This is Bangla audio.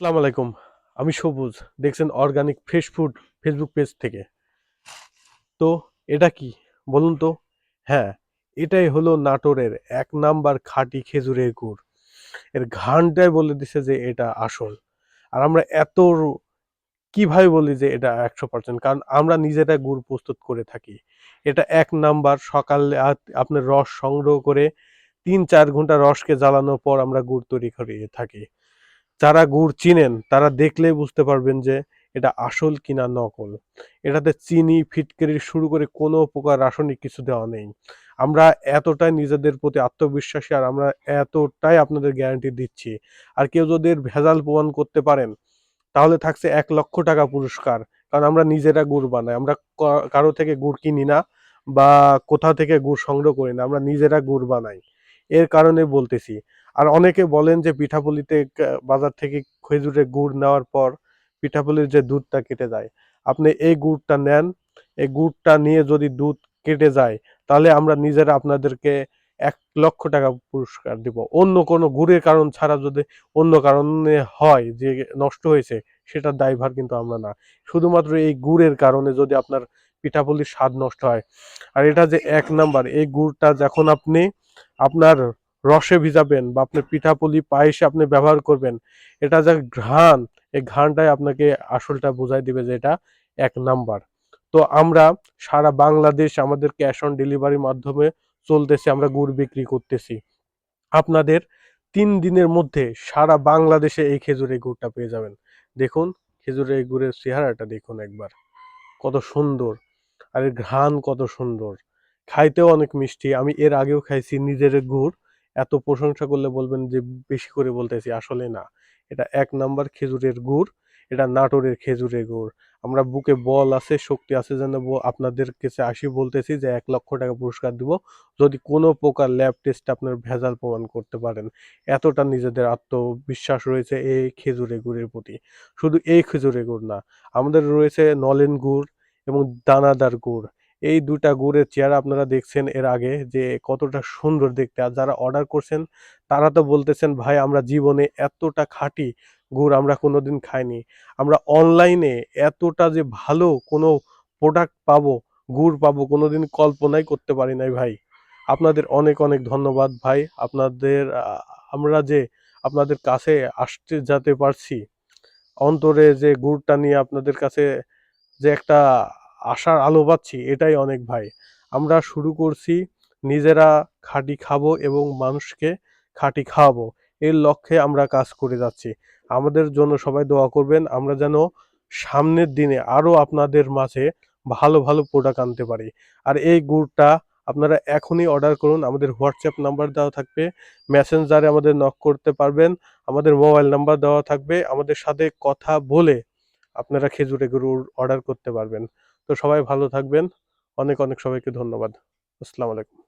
আসসালামু আলাইকুম। আমি সবুজ। দেখছেন organic fresh food Facebook page থেকে। তো এটা কি? বলুন তো। হ্যাঁ এটাই হলো নাটোরের এক নাম্বার খাঁটি খেজুরের গুড়। এর ঘানটাই বলে দিছে যে এটা আসল। আর আমরা এত কীভাবে বলি যে এটা একশো পার্সেন্ট কারণ আমরা নিজেরা গুড় প্রস্তুত করে থাকি। এটা এক নাম্বার, সকালে আপনার রস সংগ্রহ করে তিন চার ঘণ্টা রসকে জ্বালানোর পর আমরা গুড় তৈরি করে থাকি। যারা গুড় চিনেন, তারা দেখলেই বুঝতে পারবেন যে এটা আসল কিনা নকল। এটাতে চিনি, ফিটকিরি শুরু করে কোনো প্রকার রাসায়নিক কিছু দেওয়া নেই। আমরা এতটাই নিজেদের প্রতি আত্মবিশ্বাসী আর আমরা এতটাই আপনাদের গ্যারান্টি দিচ্ছি। আর কেউ যদি ভেজাল প্রমাণ করতে পারেন, তাহলে থাকছে এক লক্ষ টাকা পুরস্কার। কারণ আমরা নিজেরা গুড় বানাই। আমরা কারও থেকে গুড় কিনি না বা কোথাও থেকে গুড় সংগ্রহ করি না। আমরা নিজেরা গুড় বানাই। এর কারণে বলতেছি। আর অনেকে বলেন যে পিঠাপুলিতে বাজার থেকে খেজুরের গুড় নেওয়ার পর পিঠাপুলির যে দুধটা কেটে যায়। আপনি এই গুড়টা নেন, এই গুড়টা নিয়ে যদি দুধ কেটে যায়, তাহলে আমরা নিজেরা আপনাদেরকে এক লক্ষ টাকা পুরস্কার দিব। অন্য কোনো গুড়ের কারণ ছাড়া যদি অন্য কারণে হয় যে নষ্ট হয়েছে, সেটার দায়ভার কিন্তু আমরা না। শুধুমাত্র এই গুড়ের কারণে যদি আপনার পিঠাপুলির স্বাদ নষ্ট হয়। আর এটা যে এক নাম্বার, এই গুড়টা যখন আপনি আপনার রসে ভিজাবেন বা আপনার পিঠাপুলি পায়েসে আপনি ব্যবহার করবেন, এটা যে ঘ্রাণ, এই ঘ্রাণটাই আপনাকে আসলটা বোঝাই দিবে যে এটা এক নাম্বার। তো আমরা সারা বাংলাদেশ আমাদের ক্যাশ অন ডেলিভারির মাধ্যমে চলতেছে, আমরা গুড় বিক্রি করতেছি। আপনাদের তিন দিনের মধ্যে সারা বাংলাদেশে এই খেজুরের গুড়টা পেয়ে যাবেন। দেখুন, খেজুরের গুড়ের চেহারাটা দেখুন একবার। কত সুন্দর, আর এর ঘ্রাণ কত সুন্দর। খাইতেও অনেক মিষ্টি। আমি এর আগেও খাইছি নিজের গুড়। এত প্রশংসা করলে বলবেন যে, বেশি করে বলতেছি, আসলে না। এটা এক নাম্বার খেজুরের গুড়, এটা নাটোরের খেজুরের গুড়। আমরা বুকে বল আছে, শক্তি আছে যেন আপনাদের কাছে আসি বলতেছি যে, এক লক্ষ টাকা পুরস্কার দিব। যদি কোনো প্রকার ল্যাব টেস্ট আপনার ভেজাল প্রমাণ করতে পারেন। এতটা নিজেদের আত্মবিশ্বাস রয়েছে এই খেজুরের গুড়ের প্রতি। শুধু এই খেজুরের গুড় না, আমাদের রয়েছে নলেন গুড় এবং দানাদার গুড়। এই দুটা গুড়ের চেয়ার আপনারা দেখছেন এর আগে যে কতটা সুন্দর দেখতে। আর যারা অর্ডার করছেন, তারা তো বলতেছেন, ভাই, আমরা জীবনে এতটা খাঁটি গুড় আমরা কোনোদিন খাইনি। আমরা অনলাইনে এতটা যে ভালো কোনো প্রোডাক্ট পাবো, গুড় পাবো, কোনোদিন কল্পনাই করতে পারি নাই, ভাই। আপনাদের অনেক অনেক ধন্যবাদ, ভাই। আপনাদের আমরা যে আপনাদের কাছে আসতে যেতে পারছি, অন্তরে যে গুড়টা নিয়ে আপনাদের কাছে যে একটা আশার আলো পাচ্ছি, এটাই অনেক ভাই। আমরা শুরু করছি নিজেরা খাঁটি খাব এবং মানুষকে খাঁটি খাওয়াবো। এর লক্ষ্যে আমরা কাজ করে যাচ্ছি। আমাদের জন্য সবাই দোয়া করবেন, আমরা যেন সামনের দিনে আরও আপনাদের মাঝে ভালো ভালো প্রোডাক্ট আনতে পারি। আর এই গুড়টা আপনারা এখনই অর্ডার করুন, আমাদের হোয়াটসঅ্যাপ নাম্বার দেওয়া থাকবে মেসেঞ্জারে আমাদের নক করতে পারবেন, আমাদের মোবাইল নাম্বার দেওয়া থাকবে, আমাদের সাথে কথা বলে আপনারা খেজুরে গরুর অর্ডার করতে পারবেন। তো সবাই ভালো থাকবেন। অনেক অনেক সবাইকে ধন্যবাদ। আসসালামু আলাইকুম।